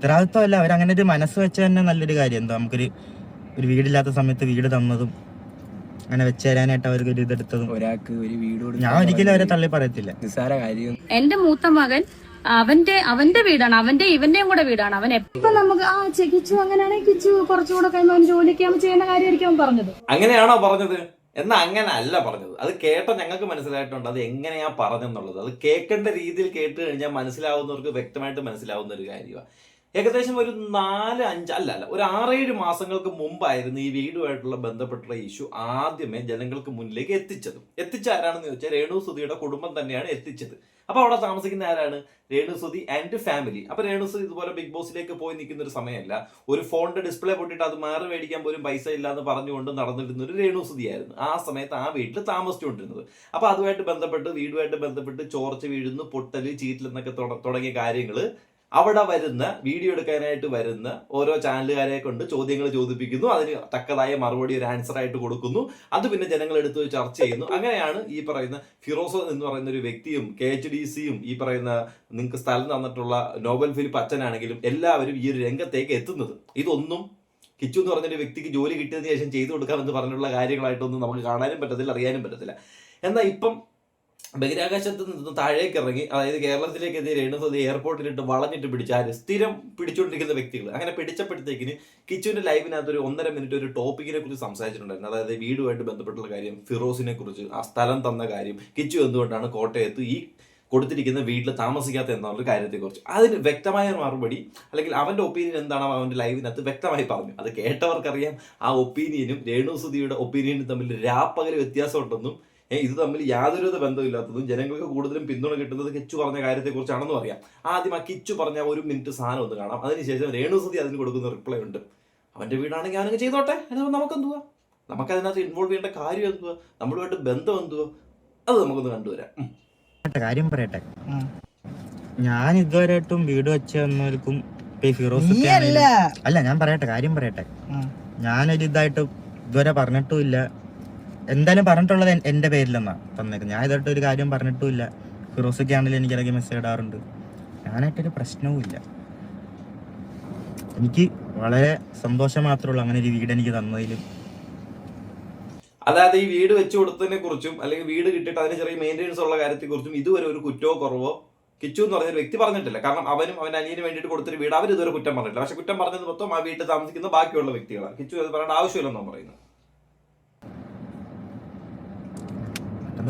ഉത്തരവാദിത്വമല്ല അവരങ്ങനെ ഒരു മനസ്സ് വെച്ച തന്നെ നല്ലൊരു കാര്യം. എന്താ നമുക്കൊരു ഒരു വീടില്ലാത്ത സമയത്ത് വീട് തന്നതും അങ്ങനെ വെച്ച് തരാനായിട്ട് അവർക്ക് ഒരു ഇതെടുത്തതും. ഒരാൾക്ക് ഒരു വീട് ഞാൻ ഒരിക്കലും അവരെ തള്ളി പറയത്തില്ല. നിസ്സാര കാര്യം. എന്റെ മൂത്ത മകൻ അവന്റെ അവന്റെ വീടാണ്. അവന്റെ ഇവന്റെയും കൂടെ വീടാണ്. അവൻ എപ്പോ നമുക്ക് ആ ചെകിച്ചു അങ്ങനെയാണെങ്കിൽ കിച്ചു കുറച്ചുകൂടെ കഴിയുമ്പോൾ അവൻ ജോലിക്ക് ചെയ്യുന്ന കാര്യമായിരിക്കും അവൻ പറഞ്ഞത്. അങ്ങനെയാണോ പറഞ്ഞത്? എന്നാ അങ്ങനെ അല്ല പറഞ്ഞത്. അത് കേട്ട ഞങ്ങൾക്ക് മനസ്സിലായിട്ടുണ്ട്. അത് എങ്ങനെയാ പറഞ്ഞെന്നുള്ളത്. അത് കേൾക്കേണ്ട രീതിയിൽ കേട്ട് കഴിഞ്ഞാൽ മനസ്സിലാവുന്നവർക്ക് വ്യക്തമായിട്ട് മനസ്സിലാവുന്ന ഒരു കാര്യമാണ് ഏകദേശം ഒരു നാല് അഞ്ച് അല്ല അല്ല ഒരു ആറേഴ് മാസങ്ങൾക്ക് മുമ്പായിരുന്നു ഈ വീടുമായിട്ടുള്ള ബന്ധപ്പെട്ടുള്ള ഇഷ്യൂ ആദ്യമേ ജനങ്ങൾക്ക് മുന്നിലേക്ക് എത്തിച്ചത്. എത്തിച്ച ആരാണെന്ന് ചോദിച്ചാൽ രേണു സുധിയുടെ കുടുംബം തന്നെയാണ് എത്തിച്ചത്. അപ്പൊ അവിടെ താമസിക്കുന്ന ആരാണ്? രേണു സുധി ആൻഡ് ഫാമിലി അപ്പൊ രേണു സുധി ഇതുപോലെ ബിഗ് ബോസിലേക്ക് പോയി നിൽക്കുന്ന ഒരു സമയമല്ല. ഒരു ഫോണിന്റെ ഡിസ്പ്ലേ പൊട്ടിട്ട് അത് മാറി മേടിക്കാൻ പോലും പൈസ ഇല്ല എന്ന് പറഞ്ഞുകൊണ്ട് നടന്നിരുന്ന ഒരു രേണു സുധിയായിരുന്നു ആ സമയത്ത് ആ വീട്ടിൽ താമസിച്ചുകൊണ്ടിരുന്നത്. അപ്പൊ അതുമായിട്ട് ബന്ധപ്പെട്ട് വീടുമായിട്ട് ബന്ധപ്പെട്ട് ചോർച്ച വീഴുന്നു പൊട്ടൽ ചീറ്റൽ എന്നൊക്കെ തുടങ്ങിയ കാര്യങ്ങൾ അവിടെ വരുന്ന വീഡിയോ എടുക്കാനായിട്ട് വരുന്ന ഓരോ ചാനലുകാരെ കൊണ്ട് ചോദ്യങ്ങൾ ചോദിപ്പിക്കുന്നു. അതിന് തക്കതായ മറുപടി ഒരു ആൻസർ ആയിട്ട് കൊടുക്കുന്നു. അത് പിന്നെ ജനങ്ങൾ എടുത്ത് ചർച്ച ചെയ്യുന്നു. അങ്ങനെയാണ് ഈ പറയുന്ന ഫിറോസ് എന്ന് പറയുന്ന ഒരു വ്യക്തിയും കെ എച്ച് ഡി സിയും ഈ പറയുന്ന നിങ്ങൾക്ക് സ്ഥലം തന്നിട്ടുള്ള നോബൽ ഫിലിപ്പ് അച്ഛനാണെങ്കിലും എല്ലാവരും ഈ ഒരു രംഗത്തേക്ക് എത്തുന്നത്. ഇതൊന്നും കിച്ചു എന്ന് പറഞ്ഞൊരു വ്യക്തിക്ക് ജോലി കിട്ടിയതിന് ശേഷം ചെയ്തു കൊടുക്കാമെന്ന് പറഞ്ഞിട്ടുള്ള കാര്യങ്ങളായിട്ടൊന്നും നമുക്ക് കാണാനും പറ്റത്തില്ല അറിയാനും പറ്റത്തില്ല. എന്നാൽ ഇപ്പം ബഹിരാകാശത്ത് നിന്ന് താഴേക്ക് ഇറങ്ങി അതായത് കേരളത്തിലേക്ക് എത്തിയ രേണുസതി എയർപോർട്ടിലിട്ട് വളഞ്ഞിട്ട് പിടിച്ച ആര്? സ്ഥിരം പിടിച്ചുകൊണ്ടിരിക്കുന്ന വ്യക്തികൾ അങ്ങനെ പിടിച്ചപ്പോഴത്തേക്കിന് കിച്ചുവിന്റെ ലൈവിനകത്ത് ഒരു ഒന്നര മിനിറ്റ് ഒരു ടോപ്പിക്കിനെ കുറിച്ച് സംസാരിച്ചിട്ടുണ്ടായിരുന്നു. അതായത് വീടുമായിട്ട് ബന്ധപ്പെട്ടുള്ള കാര്യം ഫിറോസിനെ കുറിച്ച് ആ സ്ഥലം തന്ന കാര്യം കിച്ചു എന്തുകൊണ്ടാണ് കോട്ടയത്ത് ഈ കൊടുത്തിരിക്കുന്ന വീട്ടിൽ താമസിക്കാത്ത എന്നുള്ള കാര്യത്തെക്കുറിച്ച്. അതിന് വ്യക്തമായ മറുപടി അല്ലെങ്കിൽ അവന്റെ ഒപ്പീനിയൻ എന്താണോ അവന്റെ ലൈവിനകത്ത് വ്യക്തമായി പറഞ്ഞു. അത് കേട്ടവർക്കറിയാം. ആ ഒപ്പീനിയനും രേണുസുതിയുടെ ഒപ്പീനിയനും തമ്മിൽ രാപ്പകൽ വ്യത്യാസമുണ്ടെന്നും ഇത് തമ്മിൽ യാതൊരുവിധ ബന്ധമില്ലാത്തതും ജനങ്ങൾക്ക് കൂടുതലും പിന്തുണ കിട്ടുന്നത് കിച്ചു പറഞ്ഞ കാര്യത്തെക്കുറിച്ചാണെന്നും അറിയാം ആദ്യം ആ കിച്ചു പറഞ്ഞ ഒരു മിനിറ്റ് സാധനം ഒന്ന് കാണാം. അതിനുശേഷം രേണുസതി അതിന് കൊടുക്കുന്ന റിപ്ലൈ ഉണ്ട്. അവന്റെ വീടാണെങ്കിൽ ഞാനങ്ങ് ചെയ്തോട്ടെ. അതിനകത്ത് നമുക്കെന്തുവാ? നമുക്ക് അതിനകത്ത് ഇൻവോൾവ് ചെയ്യേണ്ട കാര്യം എന്തുവാ? നമ്മളുമായിട്ട് ബന്ധം എന്തുവാ? അത് നമുക്കൊന്ന് കണ്ടുവരാം. കാര്യം പറയട്ടെ. ഞാൻ ഇതുവരെയായിട്ടും വീട് വെച്ച് തന്നവർക്കും ഫിറോസ് അല്ല ഞാൻ പറയട്ടെ കാര്യം പറയട്ടെ. ഞാനൊരു ഇതായിട്ട് ഇതുവരെ പറഞ്ഞിട്ടുമില്ല എന്തായാലും പറഞ്ഞിട്ടുള്ളത് എന്റെ എന്റെ പേരിലെന്നാ തന്നേക്കുന്നത് ഞാൻ ഇതായിട്ട് ഒരു കാര്യം പറഞ്ഞിട്ടുമില്ല. ഫിറോസൊക്കെ ആണെങ്കിലും എനിക്ക് ഇടയ്ക്ക് മെസ്സേജ് ഇടാറുണ്ട്. ഞാനായിട്ടൊരു പ്രശ്നവും ഇല്ല എനിക്ക് വളരെ സന്തോഷം മാത്രമേ ഉള്ളൂ അങ്ങനെ ഒരു വീട് എനിക്ക് തന്നതിലും. അതായത് ഈ വീട് വെച്ചു കൊടുത്തതിനെ കുറിച്ചും അല്ലെങ്കിൽ വീട് കിട്ടിയിട്ട് അതിന് ചെറിയ മെയിന്റെനൻസ് ഉള്ള കാര്യത്തെ കുറിച്ചും ഇതുവരെ ഒരു കുറ്റോ കുറവോ കിച്ചു എന്ന് പറഞ്ഞൊരു വ്യക്തി പറഞ്ഞിട്ടില്ല. കാരണം അവനും അവൻ അനിയന് വേണ്ടിയിട്ട് കൊടുത്തൊരു വീട് അവർ ഇതുവരെ കുറ്റം പറഞ്ഞിട്ടില്ല. പക്ഷെ കുറ്റം പറഞ്ഞത് മൊത്തം ആ വീട്ടിൽ താമസിക്കുന്ന ബാക്കിയുള്ള വ്യക്തികളാണ്. കിച്ചു അത് പറയേണ്ട ആവശ്യമില്ലെന്നാണ് പറയുന്നത്.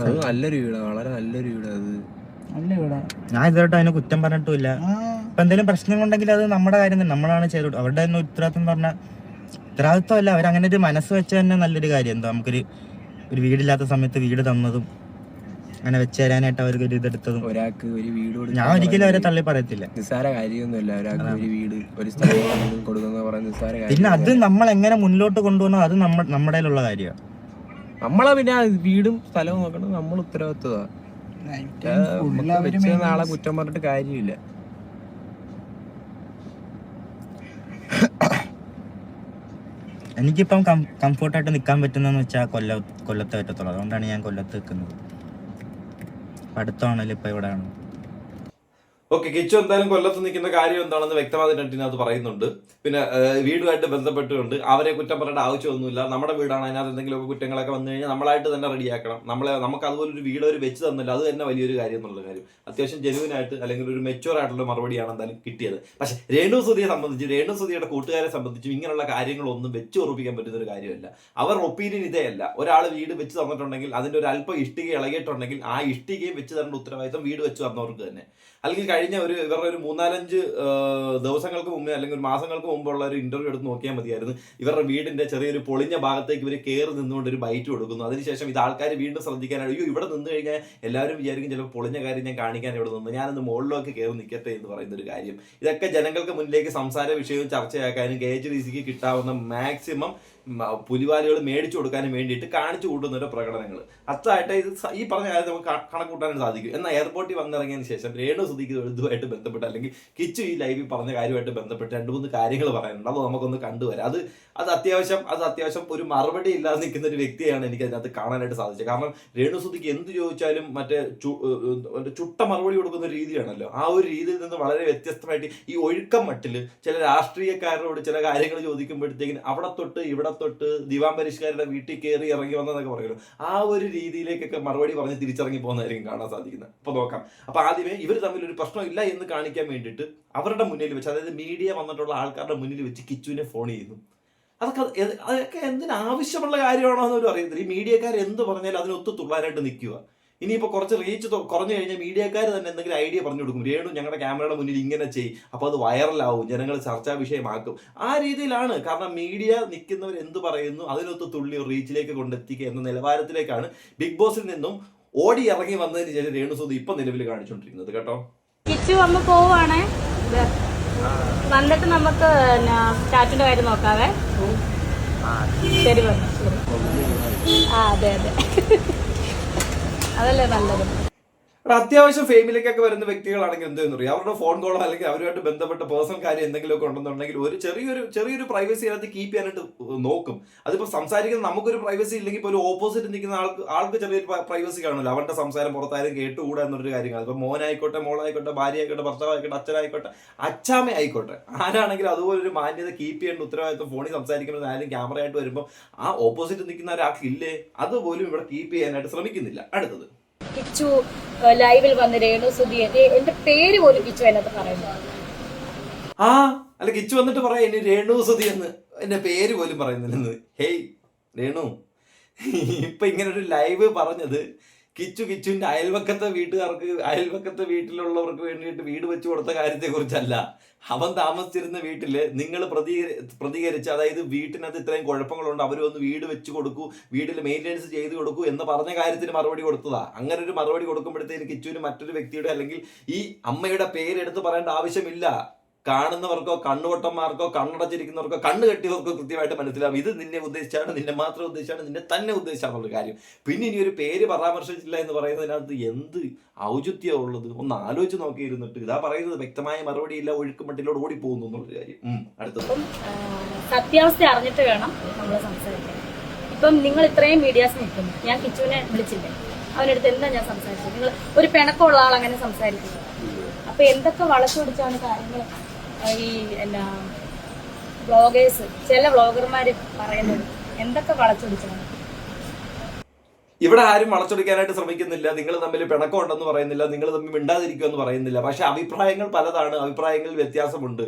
അത് നല്ലൊരു വീടാ. വളരെ നല്ലൊരു വീടാ അത്. നല്ല ഇവിടെ ഞാൻ ഇതായിട്ട് അതിനെ കുറ്റം പറഞ്ഞിട്ടില്ല ഇപ്പൊ എന്തെങ്കിലും പ്രശ്നം ഉണ്ടെങ്കിൽ അത് നമ്മുടെ കാര്യം തന്നെ നമ്മളാണ് ചെയ്തു അവരുടെ തന്നെ ഉത്തരവാദിത്വം എന്ന് പറഞ്ഞാൽ ഉത്തരവാദിത്വമല്ല അവരങ്ങനെ ഒരു മനസ്സ് വെച്ച തന്നെ നല്ലൊരു കാര്യം. എന്താ നമുക്കൊരു ഒരു വീടില്ലാത്ത സമയത്ത് വീട് തന്നതും അങ്ങനെ വെച്ച് തരാനായിട്ട് അവർക്ക് ഒരു ഇതെടുത്തതും. ഒരാൾക്ക് ഒരു വീട് ഞാൻ ഒരിക്കലും അവരെ തള്ളി പറയത്തില്ല. നിസ്സാര കാര്യമൊന്നുമില്ല. ഒരാൾക്ക് ഒരു വീട് ഒരു സ്ഥലം കൊടുക്കുന്ന പറയുന്ന നിസ്സാര പിന്നെ അത് നമ്മൾ എങ്ങനെ മുന്നോട്ട് കൊണ്ടുപോകണോ അത് നമ്മുടെ നമ്മുടെ കയ്യിലുള്ള കാര്യമാണ്. നമ്മളെ പിന്നെ വീടും സ്ഥലവും നോക്കണത് നമ്മൾ ഉത്തരവാദിത്വമാണ്. നാളെ കുറ്റം പറഞ്ഞിട്ട് കാര്യമില്ല. എനിക്കിപ്പം കംഫർട്ടായിട്ട് നിൽക്കാൻ പറ്റുന്നതെന്ന് വെച്ചാൽ കൊല്ല കൊല്ലത്ത് പറ്റത്തുള്ളൂ. അതുകൊണ്ടാണ് ഞാൻ കൊല്ലത്ത് നിൽക്കുന്നത് അടുത്താണല്ലോ ഇപ്പം ഇവിടെ ആണ് ഓക്കെ കിച്ചു എന്തായാലും കൊല്ലത്ത് നിൽക്കുന്ന കാര്യം എന്താണെന്ന് വ്യക്തമായിട്ട് ഇതിനകത്ത് പറയുന്നുണ്ട്. പിന്നെ വീടുമായിട്ട് ബന്ധപ്പെട്ടുകൊണ്ട് അവരെ കുറ്റം പറയേണ്ട ആവശ്യമൊന്നുമില്ല. നമ്മുടെ വീടാണ് അതിനകത്ത് എന്തെങ്കിലുമൊക്കെ കുറ്റങ്ങളൊക്കെ വന്നു കഴിഞ്ഞാൽ നമ്മളായിട്ട് തന്നെ റെഡിയാക്കണം. നമ്മളെ നമുക്ക് അതുപോലെ ഒരു വീട് അവർ വെച്ച് തന്നില്ല. അത് തന്നെ വലിയൊരു കാര്യം എന്നുള്ള കാര്യം. അത്യാവശ്യം ജെനുവിൻ ആയിട്ട് അല്ലെങ്കിൽ ഒരു മെച്ചുവർ ആയിട്ടുള്ള മറുപടിയാണ് എന്തായാലും കിട്ടിയത്. പക്ഷെ രേണു സുധിയെ സംബന്ധിച്ച് രേണു സുധിയുടെ കൂട്ടുകാരെ സംബന്ധിച്ചും ഇങ്ങനെയുള്ള കാര്യങ്ങളൊന്നും വെച്ച് ഉറപ്പിക്കാൻ പറ്റുന്ന ഒരു കാര്യമല്ല. അവർ ഒപ്പീനിയൻ ഇതേ അല്ല ഒരാൾ വീട് വെച്ച് തന്നിട്ടുണ്ടെങ്കിൽ അതിന്റെ ഒരു അല്പം ഇഷ്ടിക ഇളകിയിട്ടുണ്ടെങ്കിൽ ആ ഇഷ്ടികയും വെച്ച് തരേണ്ട ഉത്തരവാദിത്തം വീട് വെച്ച് തന്നവർക്ക് തന്നെ. അല്ലെങ്കിൽ കഴിഞ്ഞ ഒരു ഇവരുടെ ഒരു മൂന്നാലഞ്ച് ദിവസങ്ങൾക്ക് മുമ്പേ അല്ലെങ്കിൽ ഒരു മാസങ്ങൾക്ക് മുമ്പുള്ള ഒരു ഇന്റർവ്യൂ എടുത്ത് നോക്കിയാൽ മതിയായിരുന്നു. ഇവരുടെ വീടിന്റെ ചെറിയൊരു പൊളിഞ്ഞ ഭാഗത്തേക്ക് ഇവർ കയറി നിന്നുകൊണ്ട് ഒരു ബൈറ്റ് കൊടുക്കുന്നു. അതിനുശേഷം ഇത് ആൾക്കാർ വീണ്ടും ശ്രദ്ധിക്കാനാണ്. അയ്യോ ഇവിടെ നിന്ന് കഴിഞ്ഞാൽ എല്ലാവരും വിചാരിക്കും ചിലപ്പോൾ പൊളിഞ്ഞ കാര്യം ഞാൻ കാണിക്കാൻ ഇവിടെ നിന്ന്. ഞാനൊന്ന് മുകളിലേക്ക് കയറി നിൽക്കട്ടെ എന്ന് പറയുന്ന ഒരു കാര്യം. ഇതൊക്കെ ജനങ്ങൾക്ക് മുന്നിലേക്ക് സംസാര വിഷയവും ചർച്ചയാക്കാനും കെ എച്ച് ഡി സിക്ക് കിട്ടാവുന്ന മാക്സിമം പുലിവാലുകൾ മേടിച്ചു കൊടുക്കാനും വേണ്ടിയിട്ട് കാണിച്ചു കൂട്ടുന്ന ഒരു പ്രകടനങ്ങൾ. അത്തായിട്ട് ഇത് ഈ പറഞ്ഞ കാര്യം നമുക്ക് കണക്കൂട്ടാനും സാധിക്കും. എന്നാൽ എയർപോർട്ടിൽ വന്നിറങ്ങിയതിന് ശേഷം രേണു സുധിക്ക് ഇതുമായിട്ട് ബന്ധപ്പെട്ട് അല്ലെങ്കിൽ കിച്ചു ഈ ലൈവിൽ പറഞ്ഞ കാര്യമായിട്ട് ബന്ധപ്പെട്ട് രണ്ട് മൂന്ന് കാര്യങ്ങൾ പറയാനുണ്ട് അത് നമുക്കൊന്ന് കണ്ടുവരാം. അത് അത് അത്യാവശ്യം അത് അത്യാവശ്യം ഒരു മറുപടി ഇല്ലാതെ നിൽക്കുന്ന ഒരു വ്യക്തിയാണ് എനിക്ക് അതിനകത്ത് കാണാനായിട്ട് സാധിച്ചത്. കാരണം രേണുസുതിക്ക് എന്ത് ചോദിച്ചാലും മറ്റേ ചുട്ട മറുപടി കൊടുക്കുന്ന ഒരു രീതിയാണല്ലോ. ആ ഒരു രീതിയിൽ നിന്ന് വളരെ വ്യത്യസ്തമായിട്ട് ഈ ഒഴുക്കം മട്ടിൽ ചില രാഷ്ട്രീയക്കാരോട് ചില കാര്യങ്ങൾ ചോദിക്കുമ്പോഴത്തേക്കിന് അവിടെ തൊട്ട് ഇവിടെ തൊട്ട് ദിവാൻ പരിഷ്കാരുടെ വീട്ടിൽ കയറി ഇറങ്ങി വന്നതെന്നൊക്കെ പറയുമല്ലോ. ആ ഒരു രീതിയിലേക്കൊക്കെ മറുപടി പറഞ്ഞ് തിരിച്ചിറങ്ങി പോകുന്നതായിരിക്കും കാണാൻ സാധിക്കുന്നത്. അപ്പൊ നോക്കാം. അപ്പൊ ആദ്യമേ ഇവർ തമ്മിൽ ഒരു പ്രശ്നമില്ല എന്ന് കാണിക്കാൻ വേണ്ടിയിട്ട് അവരുടെ മുന്നിൽ വെച്ച് അതായത് മീഡിയ വന്നിട്ടുള്ള ആൾക്കാരുടെ മുന്നിൽ വെച്ച് കിച്ചുവിനെ ഫോൺ ചെയ്യുന്നു. അതൊക്കെ അതൊക്കെ എന്തിന് ആവശ്യമുള്ള കാര്യമാണോ എന്നൊരു അറിയത്തില്ല. ഈ മീഡിയക്കാർ എന്ത് പറഞ്ഞാലും അതിനൊത്ത് തുള്ളാനായിട്ട് നിൽക്കുക. ഇനിയിപ്പോൾ കുറച്ച് റീച്ച് കുറഞ്ഞു കഴിഞ്ഞാൽ മീഡിയക്കാർ തന്നെ എന്തെങ്കിലും ഐഡിയ പറഞ്ഞു കൊടുക്കും. രേണു ഞങ്ങളുടെ ക്യാമറയുടെ മുന്നിൽ ഇങ്ങനെ ചെയ്യും. അപ്പോൾ അത് വൈറലാവും ജനങ്ങൾ ചർച്ചാ വിഷയമാക്കും. ആ രീതിയിലാണ്. കാരണം മീഡിയ നിൽക്കുന്നവർ എന്ത് പറയുന്നു അതിനൊത്ത് തുള്ളി റീച്ചിലേക്ക് കൊണ്ടെത്തിക്കുക എന്ന നിലവാരത്തിലേക്കാണ് ബിഗ് ബോസിൽ നിന്നും ഓടി ഇറങ്ങി വന്നതിന് ശേഷം രേണു സുധി ഇപ്പം നിലവിൽ കാണിച്ചുകൊണ്ടിരിക്കുന്നത്. കേട്ടോ? കിച്ചു അമ്മ പോവാണേ. വന്നിട്ട് നമുക്ക് സ്റ്റാറ്റിന്റെ കാര്യം നോക്കാവേ. ശരി പറഞ്ഞു ആ അതെ അതെ. അതല്ലേ നല്ലത്. അത്യാവശ്യം ഫെയിമിലേക്കൊക്കെ വരുന്ന വ്യക്തികളാണെങ്കിൽ എന്തെന്ന് അറിയാം അവരുടെ ഫോൺ കോളോ അല്ലെങ്കിൽ അവരുമായിട്ട് ബന്ധപ്പെട്ട പേഴ്സണൽ കാര്യം എന്തെങ്കിലുമൊക്കെ ഉണ്ടെന്നുണ്ടെങ്കിൽ ഒരു ചെറിയൊരു ചെറിയൊരു പ്രൈവസി അതിനകത്ത് കീപ്പ് ചെയ്യാനായിട്ട് നോക്കും. അതിപ്പോൾ സംസാരിക്കുന്ന നമുക്കൊരു പ്രൈവസി ഇല്ലെങ്കിൽ ഇപ്പോൾ ഒരു ഓപ്പോസിറ്റ് നിൽക്കുന്ന ആൾക്ക് ആൾക്ക് ചെറിയൊരു പ്രൈവസി കാണുമല്ലോ. അവരുടെ സംസാരം പുറത്തായാലും കേട്ടുകൂടാ എന്നൊരു കാര്യങ്ങൾ ഇപ്പോൾ മോനായിക്കോട്ടെ മോളായിക്കോട്ടെ ഭാര്യ ആയിക്കോട്ടെ ഭർത്താവായിക്കോട്ടെ അച്ഛനായിക്കോട്ടെ അച്ചാമ്മ ആയിക്കോട്ടെ ആരാണെങ്കിൽ അതുപോലെ ഒരു മാന്യത കീപ്പ് ചെയ്യേണ്ട ഉത്തരവാദിത്വം ഫോണിൽ സംസാരിക്കുന്നത് ആരും ക്യാമറ ആയിട്ട് വരുമ്പോൾ ആ ഓപ്പോസിറ്റ് നിൽക്കുന്ന ഒരാൾക്ക് ഇല്ലേ? അതുപോലും ഇവിടെ കീപ്പ് ചെയ്യാനായിട്ട് ശ്രമിക്കുന്നില്ല. അടുത്തത്. കിച്ചു ലൈവിൽ വന്ന് രേണു സുധിയെ എന്റെ പേര് പോലും കിച്ചു അതിനകത്ത് പറയുന്നു. ആ അല്ല കിച്ചു വന്നിട്ട് പറയാം ഇനി രേണു സുതി എന്ന്. എന്റെ പേര് പോലും പറയുന്നില്ലെന്ന്. ഹേയ് രേണു. ഇപ്പൊ ഇങ്ങനെ ഒരു ലൈവ് പറഞ്ഞത് കിച്ചു കിച്ചുവിന്റെ അയൽവക്കത്തെ വീട്ടുകാർക്ക് അയൽവക്കത്തെ വീട്ടിലുള്ളവർക്ക് വേണ്ടിയിട്ട് വീട് വെച്ചു കൊടുത്ത കാര്യത്തെക്കുറിച്ചല്ല. അവൻ താമസിച്ചിരുന്ന വീട്ടിൽ നിങ്ങൾ പ്രതി പ്രതികരിച്ച് അതായത് വീട്ടിനകത്ത് ഇത്രയും കുഴപ്പങ്ങളുണ്ട് അവർ ഒന്ന് വീട് വെച്ച് കൊടുക്കൂ വീട്ടിൽ മെയിന്റെനൻസ് ചെയ്ത് കൊടുക്കൂ എന്ന് പറഞ്ഞ കാര്യത്തിന് മറുപടി കൊടുത്തതാ. അങ്ങനെ ഒരു മറുപടി കൊടുക്കുമ്പോഴത്തേക്ക് കിച്ചുവിന് മറ്റൊരു വ്യക്തിയുടെ അല്ലെങ്കിൽ ഈ അമ്മയുടെ പേരെടുത്ത് പറയേണ്ട ആവശ്യമില്ല. കാണുന്നവർക്കോ കണ്ണുവട്ടന്മാർക്കോ കണ്ണടച്ചിരിക്കുന്നവർക്കോ കണ്ണ് കെട്ടിയവർക്കോ കൃത്യമായിട്ട് മനസ്സിലാവും. ഇത് നിന്നെ ഉദ്ദേശിച്ചാണ് നിന്നെ മാത്രം ഉദ്ദേശിച്ചാണ് നിന്നെ തന്നെ ഉദ്ദേശിച്ചാണെന്നുള്ള കാര്യം. പിന്നെ ഇനി ഒരു പേര് പരാമർശിച്ചില്ല എന്ന് പറയുന്നതിനകത്ത് എന്ത് ഔചിത്യം ഉള്ളത്? ഒന്ന് ആലോചിച്ച് നോക്കിയിരുന്നിട്ട് ഇതാ പറയുന്നത് വ്യക്തമായ മറുപടിയില്ല ഒഴുക്കുമട്ടിലോട് ഓടിപ്പോകുന്നു എന്നുള്ളൊരു കാര്യം. പോകുന്നു അടുത്തത്. കാര്യം ആ, സത്യാവസ്ഥ അറിഞ്ഞിട്ട് വേണം നമ്മൾ സംസാരിക്കാൻ. ഇപ്പം നിങ്ങൾ ഇത്രയും മീഡിയാസ് നിൽക്കുന്നു. ഞാൻ കിച്ചുവിനെ വിളിച്ചില്ലേ? അവനടുത്ത് എന്താ ഞാൻ സംസാരിച്ചത്? നിങ്ങൾ ഒരു പിണക്കമുള്ള ആൾ അങ്ങനെ സംസാരിക്കുന്നു അപ്പൊ എന്തൊക്കെ വളച്ചൊടിച്ചാണ് കാര്യങ്ങൾ ഈ എന്നാ വ്ളോഗേഴ്സ് ചില വ്ളോഗർമാര് പറയുന്നത് എന്തൊക്കെ വളച്ചൊടിച്ചാണ് ഇവിടെ ആരും വളച്ചൊടിക്കാനായിട്ട് ശ്രമിക്കുന്നില്ല നിങ്ങൾ തമ്മിൽ പിണക്കമുണ്ടെന്ന് പറയുന്നില്ല നിങ്ങൾ തമ്മിൽ മിണ്ടാതിരിക്കുമെന്ന് പറയുന്നില്ല. പക്ഷേ അഭിപ്രായങ്ങൾ പലതാണ് അഭിപ്രായങ്ങളിൽ വ്യത്യാസമുണ്ട്.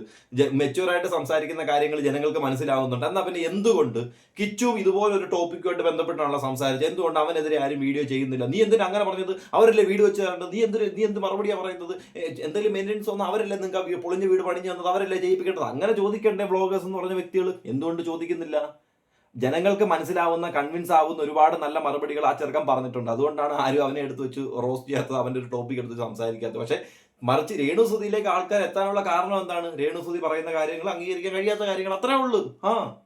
മെച്ചൂറായിട്ട് സംസാരിക്കുന്ന കാര്യങ്ങൾ ജനങ്ങൾക്ക് മനസ്സിലാവുന്നുണ്ട്. എന്നാൽ പിന്നെ എന്തുകൊണ്ട്? കിച്ചു ഇതുപോലൊരു ടോപ്പിക്കുമായിട്ട് ബന്ധപ്പെട്ടാണല്ലോ സംസാരിച്ചത്. എന്തുകൊണ്ട് അവനെതിരെ ആരും വീഡിയോ ചെയ്യുന്നില്ല? നീ എന്തിനാ അങ്ങനെ പറഞ്ഞത്? അവരല്ലേ വീഡിയോ വെച്ച് നീ എന്തിന് നീ എന്ത് മറുപടിയാണ് പറയുന്നത്? എന്തെങ്കിലും മെയിന്റെനൻസ് ഒന്നും അവരല്ലേ നിങ്ങൾക്ക് പൊളിഞ്ഞ വീട് പണിഞ്ഞു തന്നത്? അവരല്ലേ ചെയ്യിപ്പിക്കേണ്ടത് അങ്ങനെ ചോദിക്കണ്ടേ ബ്ലോഗേഴ്സ് എന്ന് പറഞ്ഞ വ്യക്തികൾ എന്തുകൊണ്ട് ചോദിക്കുന്നില്ല? ജനങ്ങൾക്ക് മനസ്സിലാവുന്ന കൺവിൻസ് ആവുന്ന ഒരുപാട് നല്ല മറുപടികൾ ആ ചെറുക്കൻ പറഞ്ഞിട്ടുണ്ട്. അതുകൊണ്ടാണ് ആരും അവനെ എടുത്തു വെച്ച് റോസ്റ്റ് ചെയ്യാത്തത് അവന്റെ ഒരു ടോപ്പിക് എടുത്ത് സംസാരിക്കാത്തത്. പക്ഷേ മറിച്ച് രേണുസുതിയിലേക്ക് ആൾക്കാർ എത്താനുള്ള കാരണം എന്താണ്? രേണുസുതി പറയുന്ന കാര്യങ്ങൾ അംഗീകരിക്കാൻ കഴിയാത്ത കാര്യങ്ങൾ അത്രേ ഉള്ളൂ. ആ.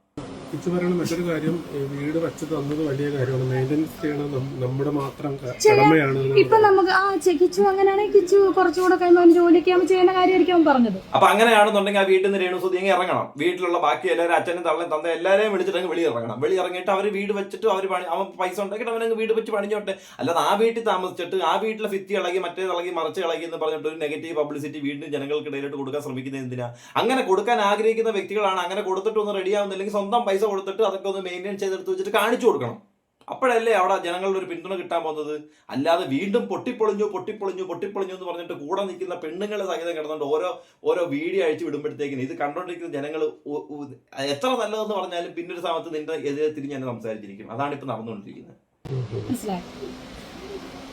കിച്ചു പറയുന്ന മറ്റൊരു കാര്യം വീട് വെച്ച് തന്നത് വലിയ കാര്യമാണ്. മെയിന്റെനൻസ് ചെയ്യണം നമ്മുടെ മാത്രം കടമയാണ് ഇപ്പൊ നമുക്ക് ആ ചെക്കിച്ചു കിച്ചു അങ്ങനെയാണെങ്കിൽ കിച്ചു കുറച്ചുകൂടെ കഴിയുമ്പോൾ ജോലിക്ക് ആവുമ്പോൾ ചെയ്യുന്ന കാര്യമായിരിക്കും പറഞ്ഞത്. അപ്പൊ അങ്ങനെയാണെന്നുണ്ടെങ്കിൽ ആ വീട്ടിൽ നിന്ന് രേണു സുധി അങ്ങ് ഇറങ്ങണം. വീട്ടിലുള്ള ബാക്കി എല്ലാവരും അച്ഛനും തള്ളയും തന്നെ എല്ലാവരെയും വിളിച്ചിട്ട് അങ്ങ് വെളി ഇറങ്ങണം. വെളി ഇറങ്ങിയിട്ട് അവർ വീട് വെച്ചിട്ട് അവർ പണി അവൻ പൈസ ഉണ്ടാക്കിയിട്ട് അവനങ്ങ് വീട് വെച്ച് പണിഞ്ഞോട്ടെ. അല്ലാതെ ആ വീട്ടിൽ താമസിച്ചിട്ട് ആ വീട്ടിലെ ഫിത്തി ഇളകി മറ്റേ ഇളകി മറിച്ച് ഇളകി എന്ന് പറഞ്ഞിട്ട് ഒരു നെഗറ്റീവ് പബ്ലിസിറ്റി വീണ്ടും ജനങ്ങൾക്കിടയിലോട്ട് കൊടുക്കാൻ ശ്രമിക്കുന്നത് എന്തിനാ? അങ്ങനെ കൊടുക്കാൻ ആഗ്രഹിക്കുന്ന വ്യക്തികളാണ്. അങ്ങനെ കൊടുത്തിട്ടൊന്നും റെഡിയാവുന്നില്ലെങ്കിൽ റെഡി ആവുന്നില്ലെങ്കിൽ സ്വന്തം പൈസ കൊടുത്തിട്ട് അതൊക്കെ ഒന്ന് മെയിന്റെയിൻ ചെയ്തെടുത്ത് വെച്ചിട്ട് കാണിച്ചു കൊടുക്കണം. അപ്പോഴല്ലേ അവിടെ ജനങ്ങളുടെ ഒരു പിന്തുണ കിട്ടാൻ പോകുന്നത്? അല്ലാതെ വീണ്ടും പൊട്ടിപ്പൊളിഞ്ഞു പൊട്ടിപ്പൊളിഞ്ഞു പൊട്ടിപ്പൊളിഞ്ഞു എന്ന് പറഞ്ഞിട്ട് കൂടെ നിൽക്കുന്ന പെണ്ണുങ്ങളെ സഹിതം കിടന്നുകൊണ്ട് ഓരോ ഓരോ വീഡിയോ അഴിച്ചു വിടുമ്പോഴത്തേക്കിന് ഇത് കണ്ടുകൊണ്ടിരിക്കുന്ന ജനങ്ങൾ എത്ര നല്ലതെന്ന് പറഞ്ഞാലും പിന്നൊരു സമയത്ത് നിന്റെ എതിരെ തിരിഞ്ഞ് തന്നെ സംസാരിച്ചിരിക്കും അതാണ് ഇപ്പൊ നടന്നുകൊണ്ടിരിക്കുന്നത്.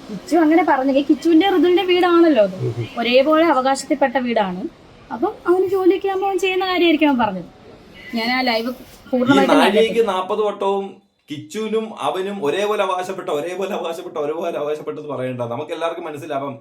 കിച്ചു അങ്ങനെ പറഞ്ഞെങ്കിൽ കിച്ചുവിന്റെ ഋതുവിന്റെ വീടാണല്ലോ ഒരേപോലെ അവകാശത്തിൽപ്പെട്ട വീടാണ്. അപ്പം അവന് ജോലിക്ക് ആകുമ്പോൾ ചെയ്യുന്ന കാര്യമായിരിക്കും അവൻ പറഞ്ഞത്. ഞാൻ ആ ലൈവ് പൂർണമായിട്ടും നാലിലേക്ക് നാഴികയ്ക്ക് നാൽപ്പത് വട്ടവും കിച്ചുവിനും അവനും ഒരേപോലെ അവകാശപ്പെട്ട ഒരേപോലെ അവകാശപ്പെട്ട ഒരേപോലെ അവകാശപ്പെട്ടെന്ന് പറയേണ്ട. നമുക്ക് എല്ലാവർക്കും മനസ്സിലാവാം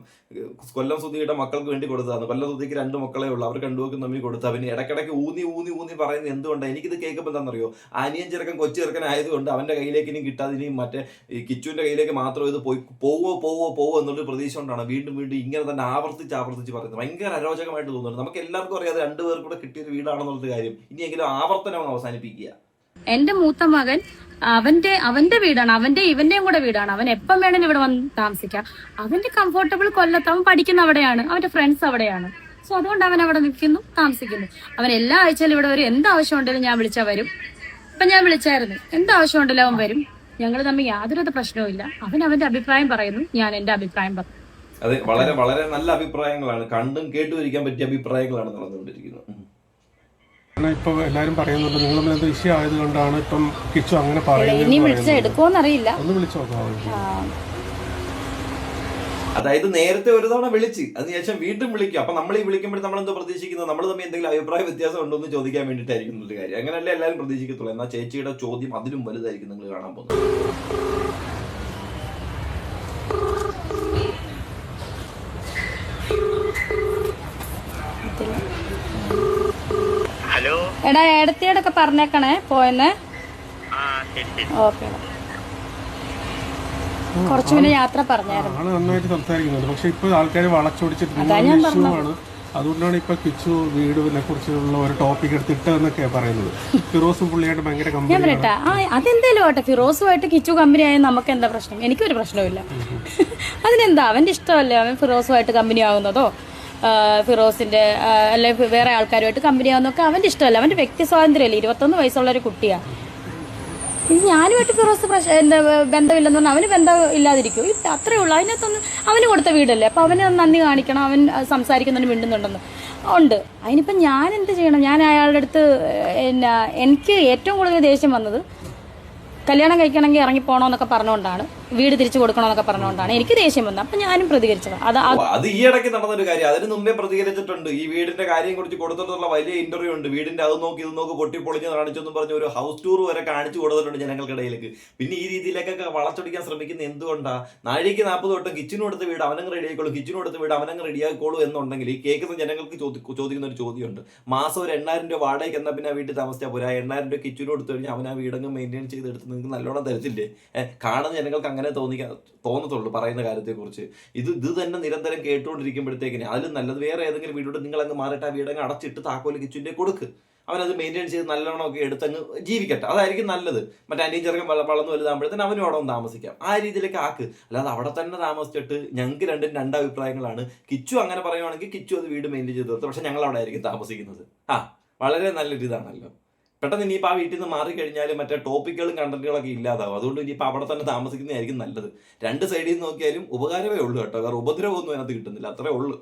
കൊല്ലം സുധിയുടെ മക്കൾക്ക് വേണ്ടി കൊടുത്തതാണ്. കൊല്ലം സുധിക്ക് രണ്ട് മക്കളെ ഉള്ളൂ. അവർ രണ്ടുപേർക്കും നമ്മി കൊടുത്ത. പിന്നെ ഇടയ്ക്കിടയ്ക്ക് ഊന്നി ഊന്നി ഊന്നി പറയുന്നത് എന്തുകൊണ്ടാണ് എനിക്കിത് കേൾക്കുമ്പോൾ എന്താണെന്നറിയോ? അനിയൻ ചെറുക്കൻ കൊച്ചു ചെറുക്കൻ ആയതുകൊണ്ട് അവന്റെ കയ്യിലേക്ക് ഇനി കിട്ടാതെ ഇനിയും മറ്റേ ഈ കിച്ചുവിന്റെ കയ്യിലേക്ക് മാത്രം ഇത് പോയി പോവോ പോവോ പോവോ എന്നുള്ളൊരു പ്രതീക്ഷ കൊണ്ടാണ് വീണ്ടും വീണ്ടും ഇങ്ങനെ തന്നെ ആവർത്തിച്ച് ആവർത്തിച്ച് പറയുന്നത്. ഭയങ്കര അരോചകമായിട്ട് തോന്നുന്നുണ്ട് നമുക്ക് എല്ലാവർക്കും അറിയാതെ രണ്ടുപേർക്കൂടെ കൂടെ കിട്ടിയൊരു വീടാണെന്നുള്ളത് കാര്യം. ഇനിയെങ്കിലും ആവർത്തനം അവസാനിപ്പിക്കുക. എന്റെ മൂത്ത മകൻ അവന്റെ അവന്റെ വീടാണ്. അവന്റെ ഇവന്റെയും കൂടെ വീടാണ്. അവൻ എപ്പം വേണേലും ഇവിടെ വന്ന് താമസിക്കാം. അവന്റെ കംഫോർട്ടബിൾ കൊല്ലത്ത് അവൻ പഠിക്കുന്ന അവിടെയാണ്. അവന്റെ ഫ്രണ്ട്സ് അവിടെയാണ്. സോ അതുകൊണ്ട് അവൻ അവിടെ നിൽക്കുന്നു താമസിക്കുന്നു. അവൻ എല്ലാ ആഴ്ചയിലും ഇവിടെ വരും. എന്താവശ്യം ഉണ്ടെങ്കിലും ഞാൻ വിളിച്ചാൽ വരും. ഇപ്പൊ ഞാൻ വിളിച്ചായിരുന്നു. എന്താവശ്യം ഉണ്ടെങ്കിലും അവൻ വരും. ഞങ്ങൾ തമ്മിൽ യാതൊരു പ്രശ്നവും അവൻ അവന്റെ അഭിപ്രായം പറയുന്നു. ഞാൻ എന്റെ അഭിപ്രായം പറഞ്ഞു അതെ വളരെ വളരെ നല്ല അഭിപ്രായങ്ങളാണ്. കണ്ടും കേട്ടും ഇരിക്കാൻ പറ്റിയ അഭിപ്രായങ്ങളാണ് നടന്നുകൊണ്ടിരിക്കുന്നത്. ഉം. എല്ലാവരും ഇപ്പൊ എല്ലാരും പറയുന്നുണ്ട് നിങ്ങൾ എന്ത് ഇഷ്യൂ ആയതുകൊണ്ടാണ് ഇപ്പം കിച്ചു അങ്ങനെ ഇനി പറയുന്നത്. വിളിച്ചാൽ എടുക്കുമോന്നറിയില്ല ഒന്ന് വിളിച്ചു നോക്കാം ആ, അതായത് നേരത്തെ ഒരു തവണ വിളിച്ച് അതിനുശേഷം വീണ്ടും വിളിക്കും. അപ്പൊ നമ്മൾ ഈ വിളിക്കുമ്പോൾ നമ്മൾ എന്തോ പ്രതീക്ഷിക്കുന്നത്? നമ്മൾ തമ്മിൽ എന്തെങ്കിലും അഭിപ്രായ വ്യത്യാസം ഉണ്ടോ എന്ന് ചോദിക്കാൻ വേണ്ടിയിട്ടായിരിക്കും ഒരു കാര്യം. അങ്ങനെയല്ല എല്ലാവരും പ്രതീക്ഷിക്കത്തുള്ളൂ. എന്നാൽ ചേച്ചിയുടെ ചോദ്യം അതിലും വലുതായിരിക്കും നിങ്ങൾ കാണാൻ പോകുന്നത്. എടാ ഏടത്തിയോടൊക്കെ പറഞ്ഞേക്കണേ പോയെന്ന്. ഓക്കെ കുറച്ചു മുന്നേ യാത്ര പറഞ്ഞായിരുന്നു. ആൾ നന്നായിട്ട് സംസാരിക്കുന്നുണ്ട്. പക്ഷെ ഇപ്പൊ ആൾക്കാർ വളച്ചൊടിച്ചിട്ടുണ്ട് അതാ ഞാൻ പറഞ്ഞത്. അതുകൊണ്ടാണ് ഇപ്പൊ കിച്ചു വീടിനെ കുറിച്ചുള്ള ഒരു ടോപ്പിക് എടുത്ത് ഇട്ടതെന്നൊക്കെയാ പറയുന്നത്. ഫിറോസും പുള്ളിയായിട്ട് ഭയങ്കര ഞാൻ കമ്പനി പറയട്ടെ ആ അതെന്തേലും ആട്ടെ ഫിറോസുമായിട്ട് കിച്ചു കമ്പനി ആയാലും നമുക്ക് എന്താ പ്രശ്നം? എനിക്കൊരു പ്രശ്നമില്ല അതിനെന്താ? അവന്റെ ഇഷ്ടമല്ലേ? അവൻ ഫിറോസുമായിട്ട് കമ്പനി ആവുന്നതോ? ഫിറോസിന്റെ അല്ലെ വേറെ ആൾക്കാരുമായിട്ട് കമ്പനി ആവുന്നൊക്കെ അവന്റെ ഇഷ്ടമല്ല. അവന്റെ വ്യക്തി സ്വാതന്ത്ര്യമല്ലേ ഇരുപത്തൊന്ന് വയസ്സുള്ള ഒരു കുട്ടിയാ ഞാനുമായിട്ട് ഫിറോസ് എന്താ ബന്ധമില്ലെന്ന് പറഞ്ഞാൽ അവന് ബന്ധം ഇല്ലാതിരിക്കും ഇല്ല അത്രേ ഉള്ളൂ. അതിനകത്തൊന്ന് അവന് കൊടുത്ത വീടല്ലേ? അപ്പൊ അവന് നന്ദി കാണിക്കണം. അവൻ സംസാരിക്കുന്നുണ്ട് മിണ്ടുന്നുണ്ടെന്ന്. ഉണ്ട്. അതിനിപ്പം ഞാൻ എന്ത് ചെയ്യണം? ഞാൻ അയാളുടെ അടുത്ത് എന്നാ എനിക്ക് ഏറ്റവും കൂടുതൽ ദേഷ്യം വന്നത് കല്യാണം കഴിക്കണമെങ്കിൽ ഇറങ്ങി പോകണമെന്നൊക്കെ പറഞ്ഞുകൊണ്ടാണ് വീട് തിരിച്ചു കൊടുക്കണമെന്നൊക്കെ പറഞ്ഞുകൊണ്ടാണ് എനിക്ക് ദേഷ്യം വന്നത്. അപ്പം ഞാനും പ്രതികരിച്ചത് അത് അത് ഈ ഇടയ്ക്ക് നടന്നൊരു കാര്യം. അതിന് മുമ്പേ പ്രതികരിച്ചിട്ടുണ്ട്. ഈ വീടിന്റെ കാര്യം കുറിച്ച് കൊടുത്തിട്ടുള്ള വലിയ ഇന്റർവ്യൂ ഉണ്ട്. വീടിന്റെ അത് നോക്കി ഇത് നോക്കി പൊട്ടി പൊളിഞ്ഞ് കാണിച്ചെന്നും പറഞ്ഞ് ഒരു ഹൗസ് ടൂർ വരെ കാണിച്ചു കൊടുത്തിട്ടുണ്ട് ജനങ്ങൾക്കിടയിലേക്ക്. പിന്നെ ഈ രീതിയിലേക്കൊക്കെ വളച്ചൊടിക്കാൻ ശ്രമിക്കുന്ന എന്തുകൊണ്ടാ? നാഴിക്ക് നാൽപ്പത് തൊട്ടും കിച്ചനും എടുത്ത് വീട് അവനങ്ങ് ആയിക്കോളൂ. കിച്ചനും എടുത്ത് വീട് അവനങ്ങ് റെഡി ആയിക്കോളൂ എന്നുണ്ടെങ്കിൽ ഈ കേൾക്കുന്ന ജനങ്ങൾക്ക് ചോദിക്കുന്ന ഒരു ചോദ്യമുണ്ട്. മാസം ഒരു എണ്ണായിരം രൂപ വാടകയ്ക്ക് എന്നാൽ പിന്നെ ആ വീട്ടിൽ താമസിച്ചാൽ പോരാ? എണ്ണായിരം രൂപ കിച്ചനും എടുത്തു കഴിഞ്ഞാൽ അവൻ ആ വീടങ്ങ് മെയിന്റെയിൻ ചെയ്ത് എടുത്ത് നിങ്ങൾക്ക് നല്ലോണം തരത്തില്ലേ? കാണുന്ന ജനങ്ങൾക്ക് അങ്ങനെ തോന്നിക്കാൻ തോന്നത്തുള്ളൂ പറയുന്ന കാര്യത്തെക്കുറിച്ച്. ഇത് ഇത് തന്നെ നിരന്തരം കേട്ടുകൊണ്ടിരിക്കുമ്പോഴത്തേക്കിന് അതിലും നല്ലത് വേറെ ഏതെങ്കിലും വീടോട് നിങ്ങൾ അങ്ങ് മാറിയിട്ട് ആ വീടങ്ങ് അടച്ചിട്ട് താക്കോൽ കിച്ചുവിന്റെ കൊടുക്ക്. അവനത് മെയിന്റെയിൻ ചെയ്ത് നല്ലവണ്ണമൊക്കെ എടുത്തങ്ങ് ജീവിക്കട്ടെ. അതായിരിക്കും നല്ലത്. മറ്റേ അനിയൻ ചെറുക്കൻ വള- വളർന്നു വലുതാകുമ്പോഴത്തേന് അവനും അവിടെ ഒന്ന് താമസിക്കാം. ആ രീതിയിലേക്ക് ആക്ക്. അല്ലാതെ അവിടെ തന്നെ താമസിച്ചിട്ട് ഞങ്ങൾക്ക് രണ്ടും രണ്ട് അഭിപ്രായങ്ങളാണ്. കിച്ചു അങ്ങനെ പറയുവാണെങ്കിൽ കിച്ചു അത് വീട് മെയിന്റെയിൻ ചെയ്ത് നിർത്തും പക്ഷെ ഞങ്ങൾ അവിടെ ആയിരിക്കും താമസിക്കുന്നത്. ആ വളരെ നല്ലൊരു ഇതാണല്ലോ പെട്ടെന്ന് ഇനിയിപ്പോൾ ആ വീട്ടിൽ നിന്ന് മാറിക്കഴിഞ്ഞാൽ മറ്റേ ടോപ്പിക്കുകളും കണ്ടന്റുകളൊക്കെ ഇല്ലാതാവും. അതുകൊണ്ട് ഇനിയിപ്പോൾ അവിടെ തന്നെ താമസിക്കുന്നതായിരിക്കും നല്ലത്. രണ്ട് സൈഡിൽ നിന്ന് നോക്കിയാലും ഉപകാരമേ ഉള്ളൂ കേട്ടോ. വേറെ ഉപദ്രവമൊന്നും അതിനകത്ത് കിട്ടുന്നില്ല. അത്രേ ഉള്ളൂ.